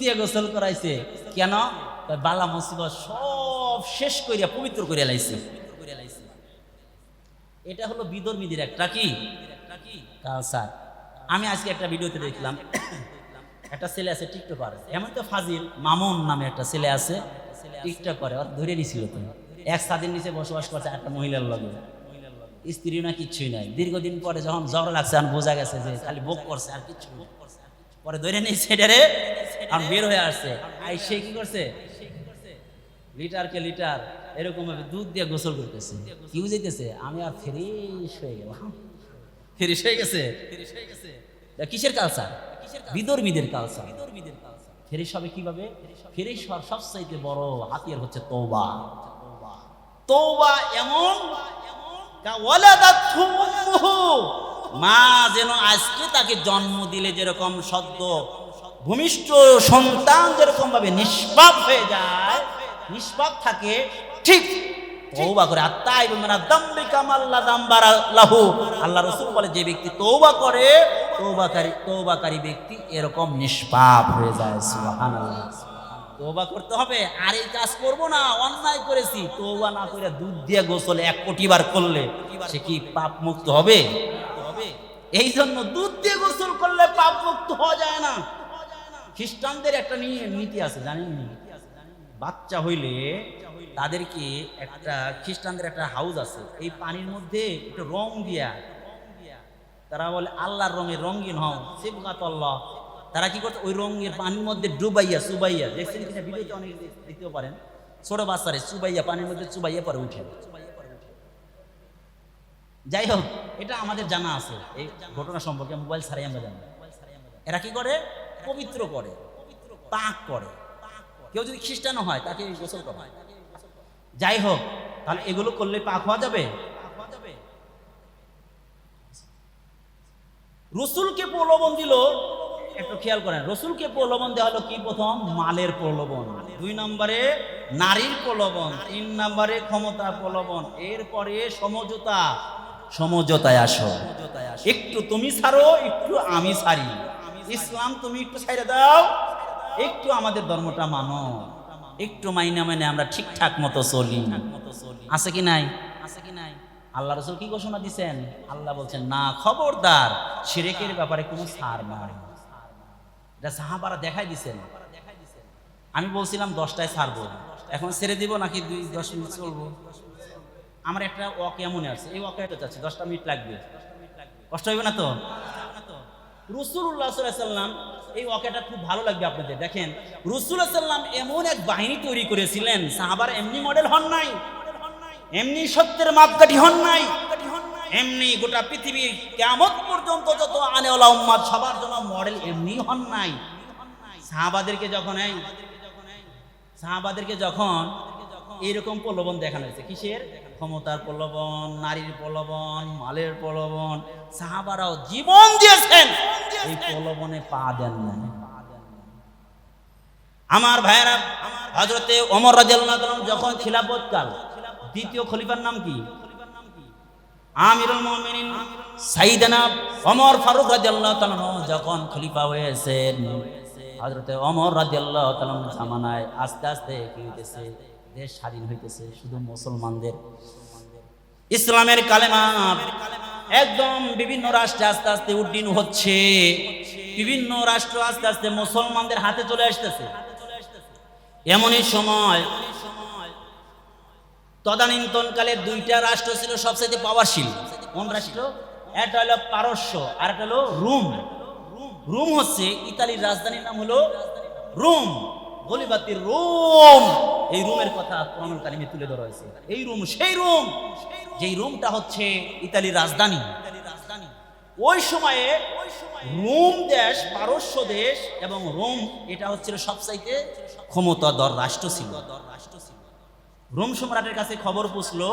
দিয়ে গোসল করাইছে। কেন? বালা মুসিবত সব শেষ করিয়া পবিত্র করিয়া লাইছে। এটা হলো বিদর্মীদের একটা কি? কালচার আমি আজকে একটা ভিডিওতে দেখলাম, একটা ছেলে আছে টিকটক করে এমন তো ফাজিল, মামুন নামে একটা ছেলে আছে টিকটক করে ওর ধরে নিছিল তো। এক স্বাধীন নিচে বসবাস করছে একটা মহিলার লগে। স্ত্রী না কিচ্ছুই নাই। দীর্ঘদিন পরে যখন জ্বর লাগছে, আর বোঝা গেছে যে খালি ভোগ করছে, আর কিচ্ছু। পরে ধরে নেই সেটারে আর বের হয়ে আসছে। আই সে কি করছে? লিটারকে লিটার এরকম দুধ দিয়ে গোসল করতেছে। কি বুঝাইতেছে আমি আর ফ্রেশ হয়ে গেলাম। ফ্রেশ হয়ে গেছে? তা কিসের কালচার বিদর্মীদের কালচার ফ্রেশ হবে কীভাবে? ফ্রেশ হওয়ার সবচাইতে বড় হাতিয়ার হচ্ছে তৌবা তৌবা এমন, কা ওয়ালাদাতহু উম্মুহু। মা যেন আজকে তাকে জন্ম দিলে যেরকম সদ্য ভূমিষ্ঠ সন্তান যেরকম ভাবে নিষ্পাপ হয়ে যায়, নিষ্পাপ থাকে, ঠিক তৌবা করে। আর তাই মানে দাম্বি কামাল্লা দাম্বারা লাহু। আল্লাহ রসুল বলে, যে ব্যক্তি তৌবা করে তৌবাকারী তৌবাকারী ব্যক্তি এরকম নিষ্পাপ হয়ে যায়, সুবহানাল্লাহ। তোবা করতে হবে, আর এই কাজ করব না, অন্যায় করেছি। তোবা না করে দুধ দিয়ে গোসল এক কোটি বার করলে সে কি পাপ মুক্ত হবে? এই জন্য দুধ দিয়ে গোসল করলে পাপ মুক্ত হওয়া যায় না। খ্রিস্টানদের একটা নিয়ে নীতি আছে, জানেন? বাচ্চা হইলে তাদেরকে একটা খ্রিস্টানদের একটা হাউস আছে। এই পানির মধ্যে একটু রং দিয়া তারা বলে, আল্লাহর রঙে রঙিন হও। সিবগাত আল্লাহ তারা কি করছে? ওই রঙের পানির মধ্যে ডুবাইয়া, সুবাইয়া, দেখছেন কিনা ভিডিওতে অনেক দেখতেও পারেন। ছোট বাচ্চারে চুবাইয়া পানির মধ্যে চুবাইয়া পরে উঠে যাই হোক এটা আমাদের জানা আছে। এই ঘটনা সম্পর্কে মোবাইল ছাড়াই আমরা জানি। এরা কি করে? পবিত্র করে, পাক করে। কেউ যদি খ্রিস্টান হয়, তাকে গোসল করা যাই হোক, তাহলে এগুলো করলে পাক হওয়া যাবে? রসুলকে প্রলোভন দিল, একটু খেয়াল করেন, রসুলকে প্রলোভন দেওয়া হলো কি প্রথম? মালের প্রলোভন। দুই নম্বরে নারীর প্রলোভন, তিন নম্বরে ক্ষমতার প্রলোভন, এরপরে সমঝোতা। সমঝোতায় আসো। একটু তুমি ছাড়ো একটু আমি ছাড়ি। ইসলাম তুমি একটু ছাইড়ে দাও। একটু আমাদের ধর্মটা মানো। একটু মাইনে মাইনে আমরা ঠিকঠাক মতো চলি। আছে কি নাই? আছে কি নাই? আল্লাহ রসুল কি ঘোষণা দিছেন? আল্লাহ বলছেন না খবরদার শিরেকের ব্যাপারে কোনো ছাড় নাই। এটা সাহাবারা দেখাই দিছেন। আমি বলছিলাম দশটায় ছাড়বো। এখন ছেড়ে দিব নাকি দুই দশ মিনিট চলবো? আমার একটা ওয়াকে মনে আছে, এই ওয়াকে চাচ্ছি, দশটা মিনিট লাগবে। কষ্ট হইবে না তো? রসুল্লাহ সাল্লাম, এই ওয়াকাটা খুব ভালো লাগবে আপনাদের, দেখেন। রসুল্লাহ সাল্লাম এমন এক বাহিনী তৈরি করেছিলেন, সাহাবার এমনি মডেল হন নাই, এমনি সত্যের মাপকাঠি হন নাই, এমনি গোটা পৃথিবীর কেমন পর্যন্ত যত আনেওয়ালা উম্মাদ, সবার জন্য মডেল এমনি হন নাই। সাহাবাদেরকে যখন এই, সাহাবাদেরকে যখন এইরকম প্রলোভন দেখানো হয়েছে, কিসের? ক্ষমতার প্রলোভন, নারীর প্রলোভন, মালের প্রলোভন, সাহাবারাও জীবন দিয়েছেন। এই প্রলোভনে পা দেন না আমার ভাইয়েরা হজরতে অমর রাজিয়াল্লাহ যখন খিলাফত কাল, দ্বিতীয় খলিফার নাম কি? আমিরুল মুমিনিন সাইদানা ওমর ফারুক রাদিয়াল্লাহু তাআলা যখন খলিফা হয়েছেন, হযরতে ওমর রাদিয়াল্লাহু তাআলা জামানায় আস্তে আস্তে কি হইতেছে? দেশ স্বাধীন হইতেছে, শুধু মুসলমানদের। ইসলামের কালেমা একদম বিভিন্ন রাষ্ট্রে আস্তে আস্তে উড্ডীন হচ্ছে। বিভিন্ন রাষ্ট্র আস্তে আস্তে মুসলমানদের হাতে চলে আসতেছে। এমনই সময় তদানীন্তনকালে দুইটা রাষ্ট্র ছিল সবচেয়ে পাওয়ারশীল। কোন রাষ্ট্র? একটা হলো পারস্য আর একটা হলো রুম। রুম হচ্ছে ইতালির রাজধানীর নাম হলো রুম। গলিবাতির রুম। এই রুমের কথা কোরআন কারিমে তুলে ধরা হয়েছে। এই রুম সেই রুম যেই রুমটা হচ্ছে ইতালির রাজধানী। ওই সময়ে রোম দেশ পারস্য দেশ এবং রোম এটা হচ্ছিল সবচাইতে ক্ষমতাধর রাষ্ট্র ছিল। রোম সম্রাটের কাছে খবর পুষলো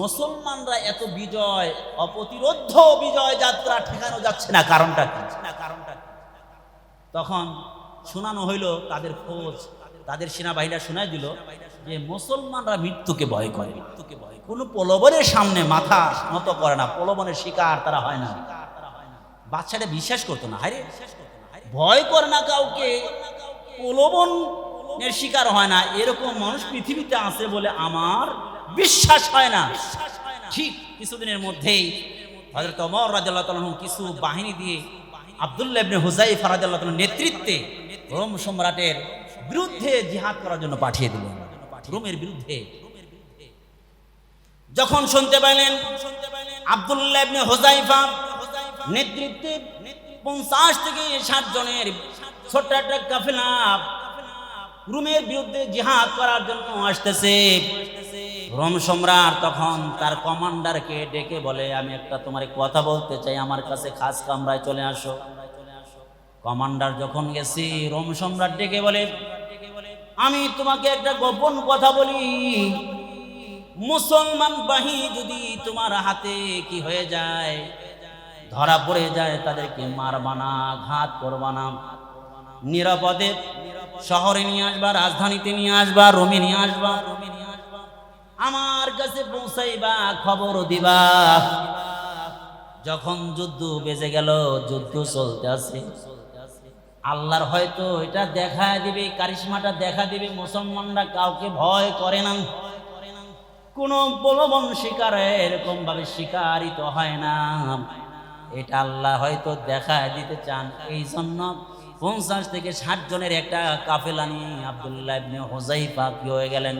মুসলমানরা এত বিজয় অপ্রতিরোধ বিজয় যাত্রা ঠেকানো যাচ্ছে না কারণটা কি? না কারণটা কি? তখন শোনানো হইল তাদের খোঁজ, তাদের সেনাবাহিনীরা শোনায় দিল যে মুসলমানরা মৃত্যুকে ভয় করে। মৃত্যুকে ভয় কোনো প্রলোভনের সামনে মাথা নত করে না, প্রলোভনের শিকার তারা হয় না। বাচ্চাটা বিশ্বাস করতো না হারে ভয় করে না কাউকে, প্রলোভনের শিকার হয় না। এরকম মানুষ পৃথিবীতে আছে বলে আমার বিশ্বাস হয় না। ঠিক কিছুদিনের মধ্যেই রাদিয়াল্লাহু তাআলা আনহু কিছু বাহিনী দিয়ে আব্দুল্লাহ হুযাইফা রাদিয়াল্লাহু নেতৃত্বে রোম সম্রাটের বিরুদ্ধে জিহাদ করার জন্য পাঠিয়ে দিলেন রোমের বিরুদ্ধে। যখন শুনতে পাইলেন আব্দুল্লাহ ইবনে হুযাইফা নেতৃত্বে পঞ্চাশ থেকে ষাট জনের ছোট্ট একটা কাফেলা রোমের বিরুদ্ধে জিহাদ করার জন্য আসতেছে। রোম সম্রাট তখন তার কমান্ডারকে ডেকে বলে, আমি একটা তোমার কথা বলতে চাই, আমার কাছে খাস কামরায় চলে আসো। কমান্ডার যখন গেছি, রোম সম্রাট ডেকে বলে, আমি তোমাকে একটা গোপন কথা বলি। মুসলমান বাহিনী যদি তোমার হাতে কি হয়ে যায়, ধরা পড়ে যায়, তাদেরকে মারবানা ঘাত করবানা নিরাপদে শহরে নিয়ে আসবা, রাজধানীতে নিয়ে আসবা, রোমে নিয়ে আসবা। আমার কাছে পৌঁছাইবা, খবর দিবা। যখন যুদ্ধ বেজে গেল, যুদ্ধ চলতে আছে। আল্লাহর হয়তো এটা দেখা দিবে, কারিশমাটা দেখা দিবে, মুসলমানরা কাউকে ভয় করে না। কোন প্রলোভন শিকারে এরকম ভাবে শিকারিত হয় না। এটা আল্লাহ হয়তো দেখা দিতে চান। এই জন্য পঞ্চাশ থেকে ষাট জনের একটা কাফেলা নিয়ে আবদুল্লাহ ইবনে হোজাইফা হয়ে গেলেন?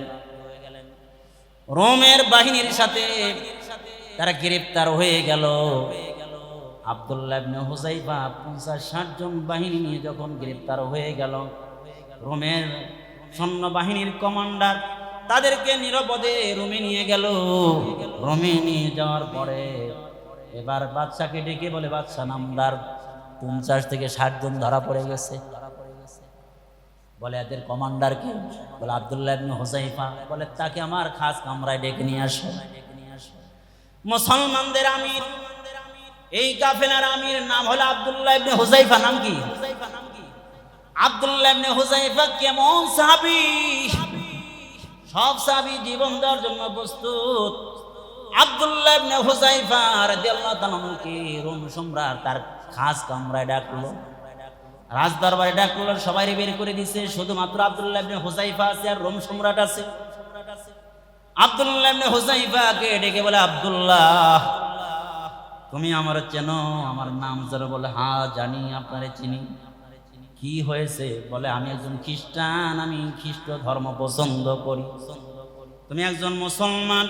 রোমের বাহিনীর সাথে তারা গ্রেপ্তার হয়ে গেল। আবদুল্লাহ ইবনে হুজাইফা পঞ্চাশ ষাট জন বাহিনী নিয়ে যখন গ্রেপ্তার হয়ে গেল, রোমের সৈন্য বাহিনীর কমান্ডার তাদেরকে নিরাপদে রোমে নিয়ে গেল। রোমে নিয়ে যাওয়ার পরে এবার বাদশাকে ডেকে বলে, বাদশা নামদার, পঞ্চাশ থেকে ষাট জন ধরা পড়ে গেছে। বলে, এদের কমান্ডারকে বলে, আবদুল্লাহ ইবনে হুজাইফা বলে, তাকে আমার খাস কামরায় ডেকে নিয়ে আসো। মুসলমানদের আমির এই কাফেলার আমির নাম হলো আব্দুল্লাহ ইবনে হুজাইফা নাম কি? আব্দুল্লাহ ইবনে হুজাইফা কেমন সাহাবী? সব সাহাবী জীবন দেওয়ার জন্য প্রস্তুত। আব্দুল্লাহ ইবনে হুজাইফা রাদিয়াল্লাহু তাআলাকে রোম সম্রাট, তার খাস কামরায় ডাকলো। রাজ দরবারে ডাকলো সবাই বের করে দিছে। শুধুমাত্র আব্দুল্লাহ ইবনে হুজাইফা আছে আর রোম সম্রাট আছে। আব্দুল্লাহ ইবনে হুজাইফাকে ডেকে বলে, আব্দুল্লাহ তুমি আমার চেনো, আমার নাম যারা বলে হ্যাঁ জানি, আপনারে চিনি। কি হয়েছে? বলে, আমি একজন খ্রিস্টান, আমি খ্রিস্ট ধর্ম পছন্দ করি। তুমি একজন মুসলমান।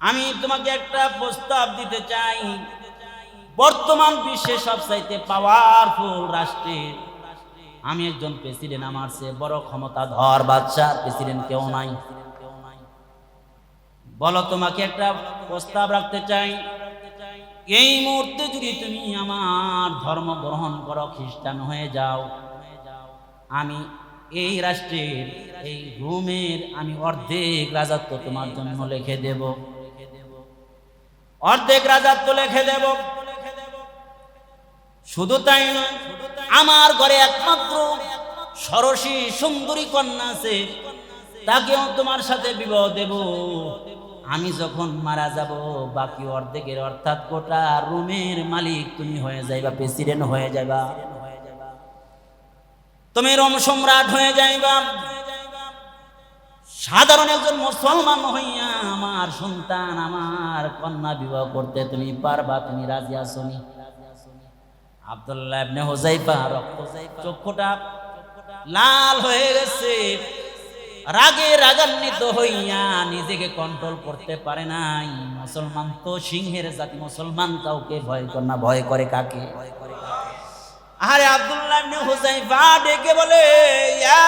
আমি তোমাকে একটা প্রস্তাব দিতে চাই। বর্তমান বিশ্বে সবচাইতে পাওয়ারফুল রাষ্ট্রের আমি একজন প্রেসিডেন্ট আমার সে বড় ক্ষমতা ধর বাচ্চা প্রেসিডেন্ট কেউ নাই। বলো, তোমাকে একটা প্রস্তাব রাখতে চাই। এই মুহূর্তে যদি তুমি আমার ধর্ম গ্রহণ করো, খ্রিস্টান হয়ে যাও, আমি এই রাষ্ট্রের, এই রোমের আমি অর্ধেক রাজত্ব তোমার জন্য লিখে দেব। অর্ধেক রাজত্ব লিখে দেব। শুধু তাই নয়, আমার ঘরে একমাত্র সরসী সুন্দরী কন্যা আছে, তাকেও তোমার সাথে বিবাহ দেব। আমি যখন মারা যাব, বাকি অর্ধেকের অর্থাৎ গোটা রুমের মালিক তুমি হয়ে যাইবা, প্রেসিডেন্ট হয়ে যাইবা। তুমি রোম সম্রাট হয়ে যাইবা। সাধারণ একজন মুসলমান হইয়া আমার সন্তান, আমার কন্যা বিবাহ করতে তুমি পারবা, তুমি রাজি আসনি আব্দুল্লাহ ইবনে হুজাইফা রক্ত চক্ষুটা লাল হয়ে গেছে। রাগে রাগান্বিত হইয়া নিজেকে কন্ট্রোল করতে পারে নাই। মুসলমান তো সিংহের জাতি, মুসলমান কাউকে ভয় করে না, ভয় করে কাকে? আরে আব্দুল্লাহ ইবনে হুজাইফা ডেকে বলে, ইয়া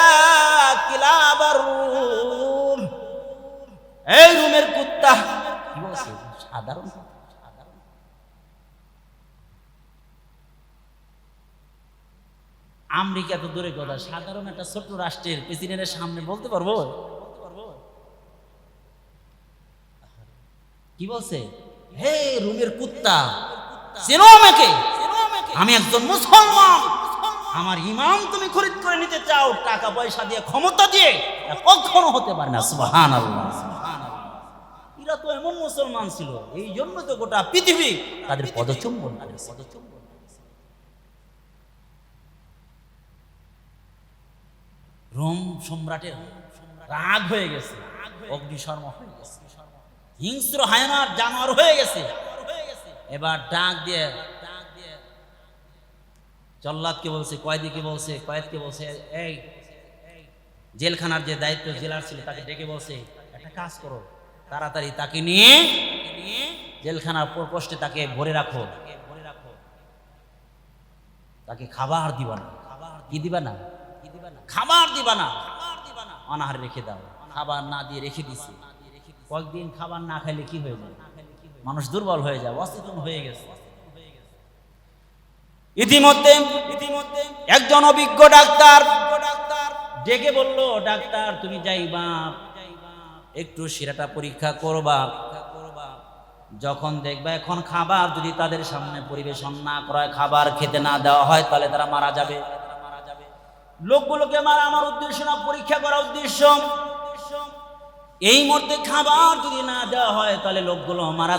কিলাবার রুম এই রুমের কুত্তা। সাধারণ আমেরিকা তো দূরে কথা, সাধারণ একটা ছোট্ট রাষ্ট্রের প্রেসিডেন্টের সামনে বলতে পারব? কি বলছে? হে রুমের কুত্তা আমাকে। আমি একজন মুসলমান। আমার ইমাম তুমি খরিদ করে নিতে চাও, টাকা পয়সা দিয়ে, ক্ষমতা দিয়ে। কখনো হতে পারে না সুবহান এরা তো এমন মুসলমান ছিল, এই জন্য তো গোটা পৃথিবী তাদের পদচুম্বন করেছে। রোম সম্রাটের রাগ হয়ে গেছে, অগ্নিশর্ম হয়ে গেছে। হিংস্র হায়নার জানোয়ার হয়ে গেছে। এবার ডাক দিয়ে জল্লাদকে বলছে, কয়েদিকে বলছে, কয়েদকে বলছে, এই, জেলখানার যে দায়িত্ব জেলার ছিল, তাকে ডেকে বলছে, একটা কাজ করো, তাড়াতাড়ি তাকে নিয়ে জেলখানার পোস্টে তাকে ভরে রাখো। ভরে রাখো তাকে খাবার দিবা না। খাবার কি দিবা না? খাবার দিবা না। অনাহারে রেখে দাও। খাবার না দিয়ে রেখে দিছি। কয়েকদিন খাবার না খাইলে কি হয়ে যায়? মানুষ দুর্বল হয়ে যায়, অচেতন হয়ে গেছে। ইতিমধ্যে ইতিমধ্যে একজন অভিজ্ঞ ডাক্তার ডেকে বলল, ডাক্তার, তুমি যাইবা একটু শিরাটা পরীক্ষা করবা। যখন দেখবা এখন খাবার যদি তাদের সামনে পরিবেশন না করায়, খাবার খেতে না দেওয়া হয়, তাহলে তারা মারা যাবে। লোকগুলোকে আমার আমার উদ্দেশ্য না, পরীক্ষা করা উদ্দেশ্য। এই মুহূর্তে খাবার যদি না দেওয়া হয়, তাহলে লোকগুলো মারা